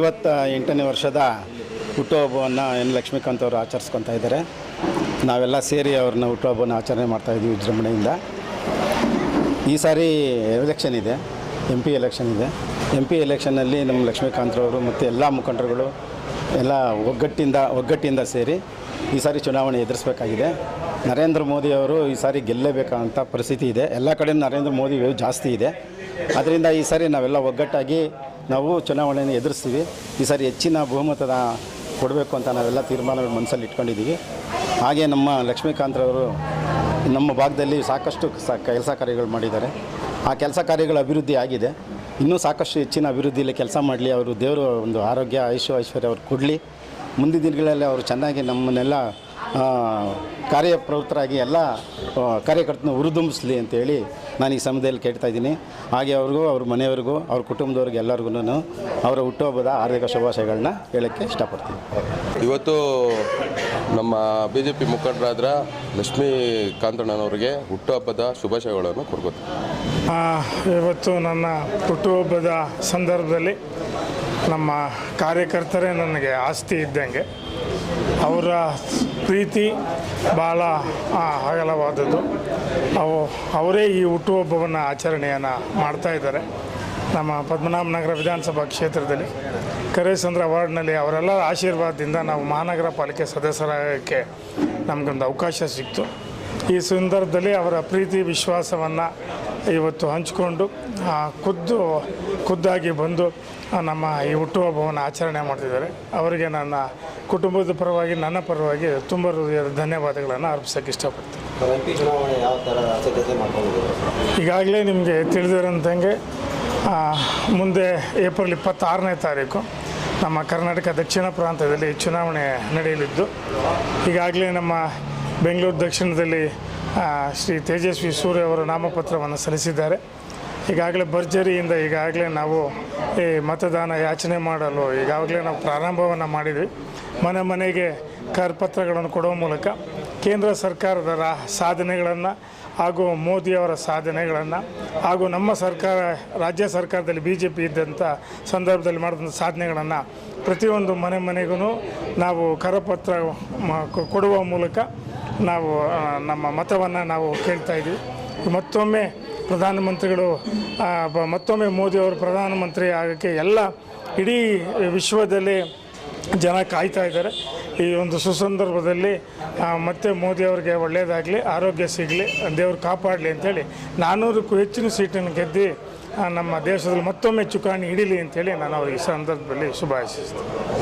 ಐವತ್ತ ಎಂಟನೇ ವರ್ಷದ ಹುಟ್ಟುಹಬ್ಬವನ್ನು ಎನ್ ಲಕ್ಷ್ಮೀಕಾಂತ್ ಅವರು ಆಚರಿಸ್ಕೊತಾ ಇದ್ದಾರೆ. ನಾವೆಲ್ಲ ಸೇರಿ ಅವ್ರನ್ನ ಹುಟ್ಟುಹಬ್ಬನ ಆಚರಣೆ ಮಾಡ್ತಾಯಿದ್ದೀವಿ ವಿಜೃಂಭಣೆಯಿಂದ. ಈ ಸಾರಿ ಎಲೆಕ್ಷನ್ ಇದೆ ಎಂ ಪಿ ಎಲೆಕ್ಷನ್ ಇದೆ. ಎಂ ಪಿ ಎಲೆಕ್ಷನ್ನಲ್ಲಿ ನಮ್ಮ ಲಕ್ಷ್ಮೀಕಾಂತ್ರವರು ಮತ್ತು ಎಲ್ಲ ಮುಖಂಡರುಗಳು ಎಲ್ಲ ಒಗ್ಗಟ್ಟಿಂದ ಒಗ್ಗಟ್ಟಿಂದ ಸೇರಿ ಈ ಸಾರಿ ಚುನಾವಣೆ ಎದುರಿಸಬೇಕಾಗಿದೆ. ನರೇಂದ್ರ ಮೋದಿ ಅವರು ಈ ಸಾರಿ ಗೆಲ್ಲಬೇಕಂತ ಪರಿಸ್ಥಿತಿ ಇದೆ. ಎಲ್ಲ ಕಡೆ ನರೇಂದ್ರ ಮೋದಿ ವೇವ್ ಜಾಸ್ತಿ ಇದೆ. ಅದರಿಂದ ಈ ಸಾರಿ ನಾವೆಲ್ಲ ಒಗ್ಗಟ್ಟಾಗಿ ನಾವು ಚುನಾವಣೆಯನ್ನು ಎದುರಿಸ್ತೀವಿ. ಈ ಸಾರಿ ಹೆಚ್ಚಿನ ಬಹುಮತದ ಕೊಡಬೇಕು ಅಂತ ನಾವೆಲ್ಲ ತೀರ್ಮಾನಗಳು ಮನಸ್ಸಲ್ಲಿ ಇಟ್ಕೊಂಡಿದ್ದೀವಿ. ಹಾಗೆ ನಮ್ಮ ಲಕ್ಷ್ಮೀಕಾಂತ್ರವರು ನಮ್ಮ ಭಾಗದಲ್ಲಿ ಸಾಕಷ್ಟು ಕೆಲಸ ಕಾರ್ಯಗಳು ಮಾಡಿದ್ದಾರೆ. ಆ ಕೆಲಸ ಕಾರ್ಯಗಳ ಅಭಿವೃದ್ಧಿ ಆಗಿದೆ. ಇನ್ನೂ ಸಾಕಷ್ಟು ಹೆಚ್ಚಿನ ಅಭಿವೃದ್ಧಿಯಲ್ಲಿ ಕೆಲಸ ಮಾಡಲಿ. ಅವರು ದೇವರು ಒಂದು ಆರೋಗ್ಯ ಆಯುಷ್ಯ ಐಶ್ವರ್ಯ ಅವ್ರು ಕೊಡಲಿ. ಮುಂದಿನ ದಿನಗಳಲ್ಲಿ ಅವರು ಚೆನ್ನಾಗಿ ನಮ್ಮನ್ನೆಲ್ಲ ಕಾರ್ಯಪ್ರವೃತ್ತರಾಗಿ ಎಲ್ಲ ಕಾರ್ಯಕರ್ತನ ಹುರಿದುಂಬಿಸಲಿ ಅಂತೇಳಿ ನಾನು ಈ ಸಮಯದಲ್ಲಿ ಕೇಳ್ತಾ ಇದ್ದೀನಿ. ಹಾಗೆ ಅವ್ರಿಗೂ ಅವ್ರ ಮನೆಯವ್ರಿಗೂ ಅವ್ರ ಕುಟುಂಬದವ್ರಿಗೆ ಎಲ್ಲರಿಗೂ ಅವರ ಹುಟ್ಟುಹಬ್ಬದ ಹಾರ್ದಿಕ ಶುಭಾಶಯಗಳನ್ನ ಹೇಳೋಕ್ಕೆ ಇಷ್ಟಪಡ್ತೀನಿ. ಇವತ್ತು ನಮ್ಮ ಬಿ ಜೆ ಪಿ ಮುಖಂಡರಾದ ಲಕ್ಷ್ಮೀ ಕಾಂತಣ್ಣನವರಿಗೆ ಹುಟ್ಟುಹಬ್ಬದ ಶುಭಾಶಯಗಳನ್ನು ಕೊಡ್ಬೋದು ಆ, ಇವತ್ತು ನನ್ನ ಹುಟ್ಟುಹಬ್ಬದ ಸಂದರ್ಭದಲ್ಲಿ ನಮ್ಮ ಕಾರ್ಯಕರ್ತರೇ ನನಗೆ ಆಸ್ತಿ ಇದ್ದಂಗೆ. ಅವರ ಪ್ರೀತಿ ಭಾಳ ಅಗಲವಾದದ್ದು. ಅವು, ಅವರೇ ಈ ಹುಟ್ಟುಹಬ್ಬವನ್ನು ಆಚರಣೆಯನ್ನು ಮಾಡ್ತಾ ಇದ್ದಾರೆ. ನಮ್ಮ ಪದ್ಮನಾಭನಗರ ವಿಧಾನಸಭಾ ಕ್ಷೇತ್ರದಲ್ಲಿ. ಕರೇಸಂದ್ರ ವಾರ್ಡ್ನಲ್ಲಿ ಅವರೆಲ್ಲ ಆಶೀರ್ವಾದದಿಂದ ನಾವು ಮಹಾನಗರ ಪಾಲಿಕೆ ಸದಸ್ಯರಾಗೋಕ್ಕೆ ನಮಗೊಂದು ಅವಕಾಶ ಸಿಕ್ತು. ಈ ಸಂದರ್ಭದಲ್ಲಿ ಅವರ ಪ್ರೀತಿ, ವಿಶ್ವಾಸವನ್ನು ಇವತ್ತು ಹಂಚಿಕೊಂಡು ಖುದ್ದು ಖುದ್ದಾಗಿ ಬಂದು ನಮ್ಮ ಈ ಹುಟ್ಟುಹಬ್ಬವನ್ನು ಆಚರಣೆ ಮಾಡ್ತಿದ್ದಾರೆ. ಅವರಿಗೆ ನನ್ನ ಕುಟುಂಬದ ಪರವಾಗಿ ನನ್ನ ಪರವಾಗಿ ತುಂಬ ಹೃದಯದ ಧನ್ಯವಾದಗಳನ್ನು ಅರ್ಪಿಸೋಕ್ಕೆ ಇಷ್ಟಪಡ್ತೀನಿ. ಈಗಾಗಲೇ ನಿಮಗೆ ತಿಳಿದಿರೋಂಥಂಗೆ ಆ, ಮುಂದೆ ಏಪ್ರಿಲ್ ಇಪ್ಪತ್ತಾರನೇ ತಾರೀಕು ನಮ್ಮ ಕರ್ನಾಟಕ ದಕ್ಷಿಣ ಪ್ರಾಂತ್ಯದಲ್ಲಿ ಚುನಾವಣೆ ನಡೆಯಲಿದ್ದು ಈಗಾಗಲೇ ನಮ್ಮ ಬೆಂಗಳೂರು ದಕ್ಷಿಣದಲ್ಲಿ ಶ್ರೀ ತೇಜಸ್ವಿ ಸೂರ್ಯ ಅವರು ನಾಮಪತ್ರವನ್ನು ಸಲ್ಲಿಸಿದ್ದಾರೆ. ಈಗಾಗಲೇ ಭರ್ಜರಿಯಿಂದ ಈಗಾಗಲೇ ನಾವು ಈ ಮತದಾನ ಯಾಚನೆ ಮಾಡಲು ಈಗಾಗಲೇ ನಾವು ಪ್ರಾರಂಭವನ್ನು ಮಾಡಿದ್ವಿ. ಮನೆ ಮನೆಗೆ ಕರಪತ್ರಗಳನ್ನು ಕೊಡುವ ಮೂಲಕ ಕೇಂದ್ರ ಸರ್ಕಾರದ ರಾ ಸಾಧನೆಗಳನ್ನು ಹಾಗೂ ಮೋದಿಯವರ ಸಾಧನೆಗಳನ್ನು ಹಾಗೂ ನಮ್ಮ ಸರ್ಕಾರ, ರಾಜ್ಯ ಸರ್ಕಾರದಲ್ಲಿ ಬಿ ಜೆ ಪಿ ಇದ್ದಂಥ ಸಂದರ್ಭದಲ್ಲಿ ಮಾಡಿದಂಥ ಸಾಧನೆಗಳನ್ನು ಪ್ರತಿಯೊಂದು ಮನೆ ಮನೆಗೂ ನಾವು ಕರಪತ್ರ ಕೊಡುವ ಮೂಲಕ ನಾವು ನಮ್ಮ ಮತವನ್ನು ನಾವು ಕೇಳ್ತಾ ಇದ್ದೀವಿ ಮತ್ತೊಮ್ಮೆ ಪ್ರಧಾನಮಂತ್ರಿಗಳು ಮತ್ತೊಮ್ಮೆ ಮೋದಿಯವರು ಪ್ರಧಾನಮಂತ್ರಿ ಆಗೋಕ್ಕೆ ಎಲ್ಲ ಇಡೀ ವಿಶ್ವದಲ್ಲಿ ಜನ ಕಾಯ್ತಾ ಇದ್ದಾರೆ. ಈ ಒಂದು ಸುಸಂದರ್ಭದಲ್ಲಿ ಮತ್ತೆ ಮೋದಿ ಅವರಿಗೆ ಒಳ್ಳೆಯದಾಗಲಿ ಆರೋಗ್ಯ ಸಿಗಲಿ, ದೇವರು ಕಾಪಾಡಲಿ ಅಂತೇಳಿ ನಾನ್ನೂರಕ್ಕೂ ಹೆಚ್ಚಿನ ಸೀಟನ್ನು ಗೆದ್ದು ನಮ್ಮ ದೇಶದಲ್ಲಿ ಮತ್ತೊಮ್ಮೆ ಚುಕಾಣಿ ಹಿಡೀಲಿ ಅಂತೇಳಿ ನಾನು ಅವರಿಗೆ ಸಂದರ್ಭದಲ್ಲಿ ಶುಭಾಶಿಸ್ತೀನಿ.